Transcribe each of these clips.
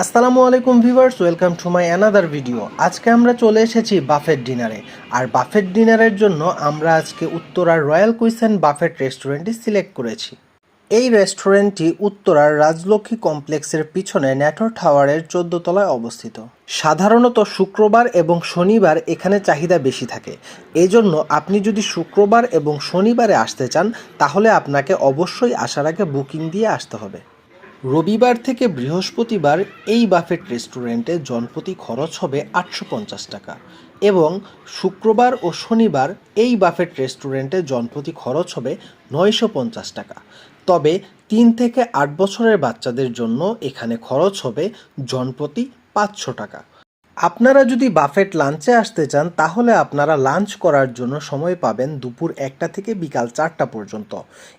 আসসালামু আলাইকুম viewers welcome to my another video. আজকে আমরা চলে এসেছি বাফেট ডিনারে। আর বাফেট ডিনারের জন্য আমরা আজকে উত্তরার রয়্যাল কুইসেন বাফেট রেস্টুরেন্টটি সিলেক্ট করেছি। এই রেস্টুরেন্টটি উত্তরার রাজলক্ষ্মী কমপ্লেক্সের পিছনে ন্যাটোর টাওয়ারের চোদ্দ তলায় অবস্থিত। সাধারণত শুক্রবার এবং শনিবার এখানে চাহিদা বেশি থাকে। এজন্য আপনি যদি শুক্রবার এবং শনিবারে আসতে চান, তাহলে আপনাকে অবশ্যই আসার আগে বুকিং দিয়ে আসতে হবে। রবিবার থেকে বৃহস্পতিবার এই বাফেট রেস্টুরেন্টে জনপ্রতি খরচ হবে আটশো পঞ্চাশ টাকা এবং শুক্রবার ও শনিবার এই বাফেট রেস্টুরেন্টে জনপ্রতি খরচ হবে নয়শো পঞ্চাশ টাকা। তবে তিন থেকে আট বছরের বাচ্চাদের জন্য এখানে খরচ হবে জনপ্রতি পাঁচশো টাকা। আপনারা যদি বাফেট লাঞ্চে আসতে চান, তাহলে আপনারা লাঞ্চ করার জন্য সময় পাবেন দুপুর একটা থেকে বিকাল চারটা পর্যন্ত।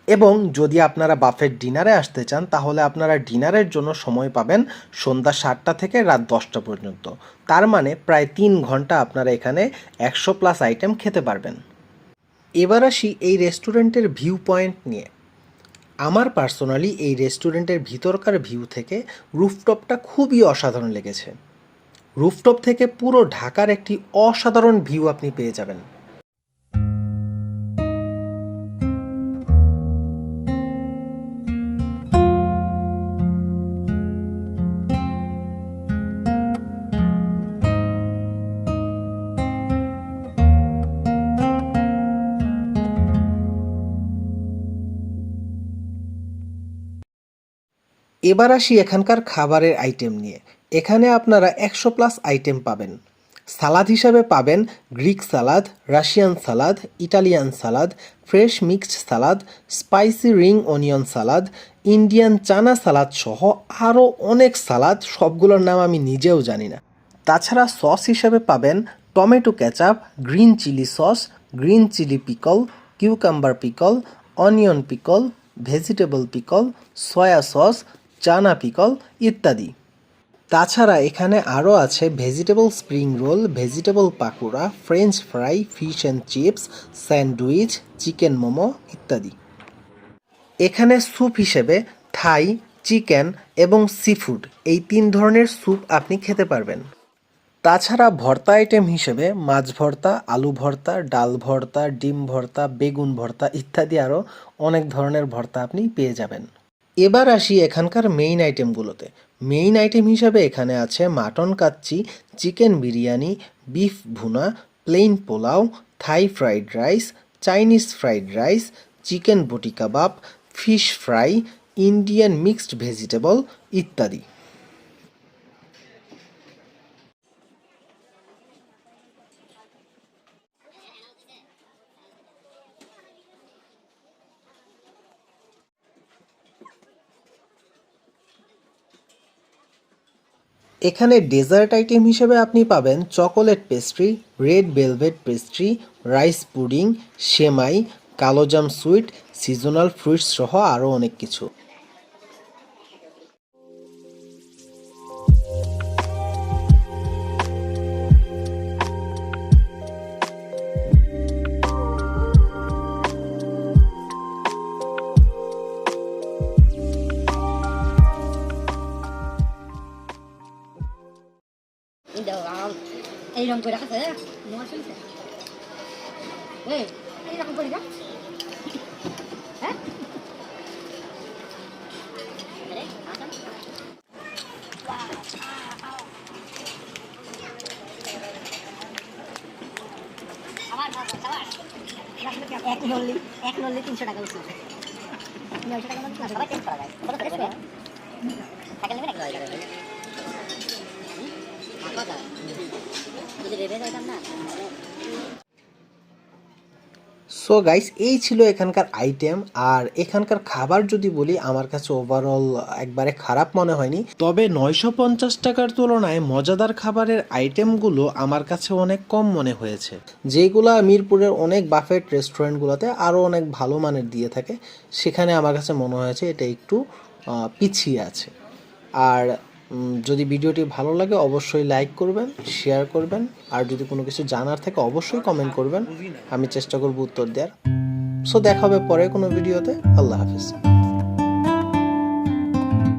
এবং যদি আপনারা বাফেট ডিনারে আসতে চান, তাহলে আপনারা ডিনারের জন্য সময় পাবেন সন্ধ্যা সাতটা থেকে রাত দশটা পর্যন্ত। তার মানে প্রায় তিন ঘণ্টা আপনারা এখানে একশো প্লাস আইটেম খেতে পারবেন। এবার আসি এই রেস্টুরেন্টের ভিউ পয়েন্ট নিয়ে। আমার পার্সোনালি এই রেস্টুরেন্টের ভিতরকার ভিউ থেকে রুফটপটা খুবই অসাধারণ লেগেছে। রুফটপ থেকে পুরো ঢাকার একটি অসাধারণ ভিউ আপনি পেয়ে যাবেন। এবার আসি এখানকার খাবারের আইটেম নিয়ে। এখানে আপনারা একশো প্লাস আইটেম পাবেন। সালাদ হিসাবে পাবেন Greek salad, Russian salad, Italian salad, fresh mixed salad, spicy ring onion salad, Indian chana salad সহ আরও অনেক সালাদ, সবগুলোর নাম আমি নিজেও জানি না। তাছাড়া সস হিসাবে পাবেন tomato ketchup green chilli sauce, green chilli pickle, cucumber pickle, onion pickle, vegetable pickle, soya sauce, chana pickle ইত্যাদি। তাছাড়া এখানে আরও আছে vegetable spring roll vegetable pakora French fry fish and chips sandwich chicken momo ইত্যাদি। এখানে soup হিসেবে থাই chicken এবং seafood এই তিন ধরনের স্যুপ আপনি খেতে পারবেন। তাছাড়া ভর্তা আইটেম হিসেবে মাছ ভর্তা, আলু ভর্তা, ডাল ভর্তা, ডিম ভর্তা, বেগুন ভর্তা ইত্যাদি আরও অনেক ধরনের ভর্তা আপনি পেয়ে যাবেন। এবার আসি এখানকার মেইন আইটেমগুলোতে মেইন আইটেম হিসাবে এখানে আছে mutton kacchi chicken biryani beef bhuna plain pulao Thai fried rice Chinese fried rice chicken boti kabab fish fry Indian mixed vegetable ইত্যাদি। এখানে ডেজার্ট আইটেম হিসেবে আপনি পাবেন chocolate pastry, red velvet pastry, rice pudding, semai kalojam sweet, seasonal fruits সহ আরও অনেক কিছু। এইরকম করে রাখাছে নোয়া শুনছে এই এইরকম করে হ্যাঁ। এক নল্লি এক নল্লি তিনশো টাকা উঠছে নয়শো টাকা মতো সবাই টেস্ট করা যায় সাইকেল নেবে নাকি সো গাইস এই ছিল এখানকার আইটেম আর এখানকার খাবার যদি বলি, আমার কাছে ওভারঅল একবারে খারাপ মনে হয়নি। তবে নয়শো পঞ্চাশ টাকার তুলনায় মজাদার খাবারের আইটেমগুলো আমার কাছে অনেক কম মনে হয়েছে। যেগুলা মিরপুরের অনেক বাফেট রেস্টুরেন্টগুলোতে আরও অনেক ভালো মানের দিয়ে থাকে, সেখানে আমার কাছে মনে হয়েছে এটা একটু পিছিয়ে আছে। আর যদি ভিডিওটি ভালো লাগে, অবশ্যই লাইক করবেন শেয়ার করবেন। আর যদি কোনো কিছু জানার থাকে, অবশ্যই কমেন্ট করবেন। আমি চেষ্টা করব উত্তর দেওয়ার সো দেখা হবে পরে কোনো ভিডিওতে। আল্লাহ হাফিজ।